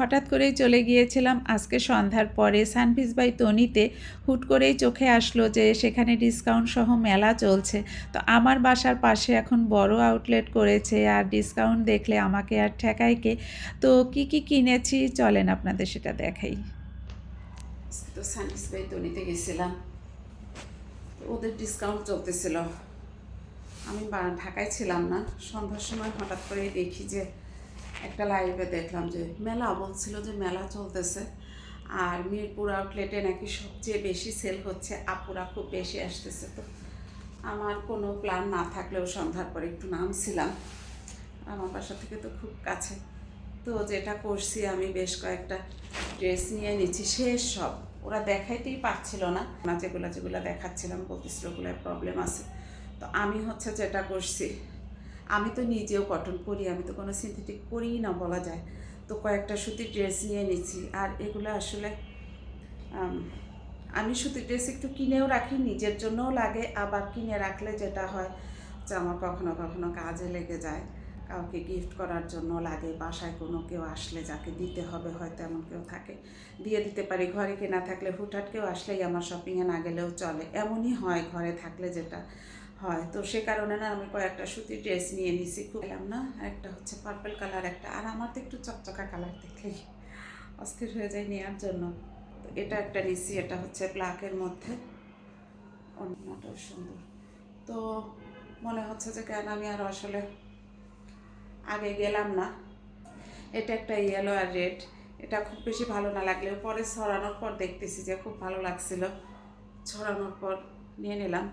হঠাৎ করেই চলে গিয়েছিলাম। আজকে সন্ধ্যার পরে সানপিস বাই তনিতে হুট করেই চোখে আসলো যে সেখানে ডিসকাউন্ট সহ মেলা চলছে। তো আমার বাসার পাশে এখন বড় আউটলেট করেছে আর ডিসকাউন্ট দেখলে আমাকে আর ঠেকাইকে তো কি কি কিনেছি? চলেন আপনাদের সেটা দেখাই। তো সানিস বাই তনিতে গেছিলাম। ওদের ডিসকাউন্ট চলতেছিল। আমি ঢাকায় ছিলাম না। সন্ধ্যার সময় হঠাৎ করে দেখি যে একটা লাইভে দেখলাম যে মেলা বলছিল যে মেলা চলতেছে আর মিরপুর আউটলেটে নাকি সবচেয়ে বেশি সেল হচ্ছে, আপুরা খুব বেশি আসতেছে তো। আমার কোনো প্ল্যান না থাকলেও সন্ধ্যার পরে একটু নামছিলাম। আমার বাসা থেকে তো খুব কাছে। তো যেটা করছি আমি বেশ কয়েকটা ড্রেস নিয়ে নিচ্ছি, শেষ সব। ওরা দেখাইতেই পারছিল না। যেগুলো যেগুলো দেখাচ্ছিলাম, বলতেছিল প্রবলেম আছে। তো আমি হচ্ছে যেটা করছি আমি তো নিজেও কটন পরি, আমি তো কোনো সিনথেটিক পরিই না বলা যায়। তো কয়েকটা সুতির ড্রেস নিয়ে নিচ্ছি আর এগুলো আসলে, আমি সুতির ড্রেস একটু কিনেও রাখি, নিজের জন্যও লাগে। আবার কিনে রাখলে যেটা হয় যে আমার কখনো কখনো কাজে লেগে যায়। কাউকে গিফট করার জন্য লাগে, বাসায় কোনো কেউ আসলে যাকে দিতে হবে, হয়তো এমন কেউ থাকে। দিয়ে দিতে পারি, ঘরে কেনা থাকলে হুটহাট কেউ আসলেই আমার শপিংয়ে না গেলেও চলে। এমনই হয়, ঘরে থাকলে যেটা। হয়। তো সে কারণে না আমি কয়েকটা সুতির ড্রেস নিয়ে নিছি, খুব এলাম না। একটা হচ্ছে পার্পল কালার একটা আর আমার তো একটু চকচকা কালার দেখলেই অস্থির হয়ে যায় নেওয়ার জন্য। এটা একটা নিছি, এটা হচ্ছে ব্ল্যাকের মধ্যে। অন্যটাও সুন্দর। তো মনে হচ্ছে যে কেন আমি আর আসলে আগে গেলাম না। এটা একটা ইয়েলো আর রেড এটা খুব বেশি ভালো না লাগলেও পরে ছড়ানোর পর দেখতেছি যে খুব ভালো লাগছিল। ছড়ানোর পর নিয়ে নিলাম।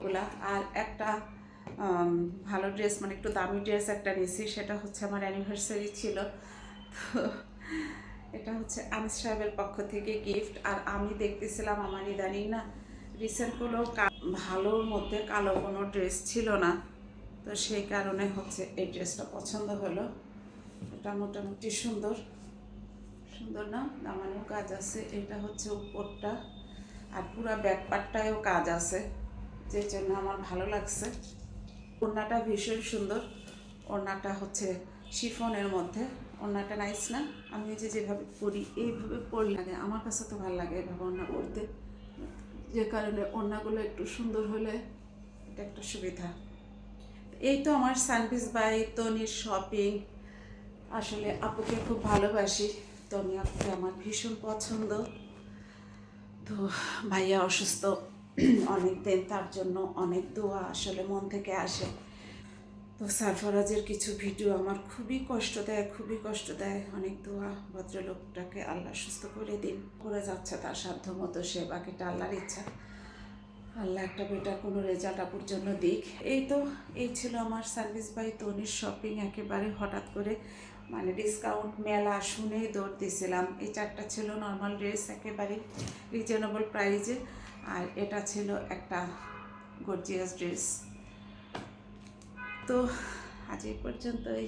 ওগুলা। আর একটা ভালো ড্রেস মানে একটু দামি ড্রেস একটা নিয়েছি সেটা হচ্ছে আমার অ্যানিভার্সারি ছিল। তো এটা হচ্ছে আনিস সাহেবের পক্ষ থেকে গিফট আর আমি দেখতেছিলাম আমার ইদানিং না রিসেন্ট কোনো ভালোর মধ্যে কালো কোনো ড্রেস ছিল না। তো সেই কারণে হচ্ছে এই ড্রেসটা পছন্দ হলো। এটা মোটামুটি সুন্দর। সুন্দর না? দামানেও কাজ আছে। এটা হচ্ছে উপরটা। আর পুরা ব্যাক পার্টটায়ও কাজ আছে। যে জন্য আমার ভালো লাগছে। ওড়নাটা ভীষণ সুন্দর। ওড়নাটা হচ্ছে শিফনের মধ্যে। ওড়নাটা নাইস না? আমি যে যেভাবে পরি, এইভাবে পরি লাগে। আমার কাছে তো ভালো লাগে এভাবে ওড়না পরতে। যে কারণে ওড়নাগুলো একটু সুন্দর হলে এটা একটা সুবিধা। এই তো আমার সানপিস বাই, তনির শপিং আসলে আপুকে খুব ভালোবাসি। তনি আপুকে আমার ভীষণ পছন্দ। তো ভাইয়া অসুস্থ। অনেক দিন, তার জন্য অনেক দোয়া আসলে মন থেকে আসে। তো সারফরাজের কিছু ভিডিও আমার খুবই কষ্ট দেয়, খুবই কষ্ট দেয়। অনেক দোয়া ভদ্রলোকটাকে আল্লাহ সুস্থ করে দিন। করে যাচ্ছে তার সাধ্য মতো সে, বাকিটা আল্লাহর ইচ্ছা। আল্লাহ একটা বেটার কোনো রেজাল্ট আপুর জন্য দিক। এই তো, এই ছিল আমার সার্ভিস বাই তনির শপিং একেবারে হঠাৎ করে। মানে ডিসকাউন্ট মেলা শুনেই দৌড় দিয়েছিলাম এই চারটা ছিল নর্মাল ড্রেস একেবারে রিজনেবল প্রাইজে আর এটা ছিল একটা গর্জিয়াস ড্রেস তো আজ এই পর্যন্তই।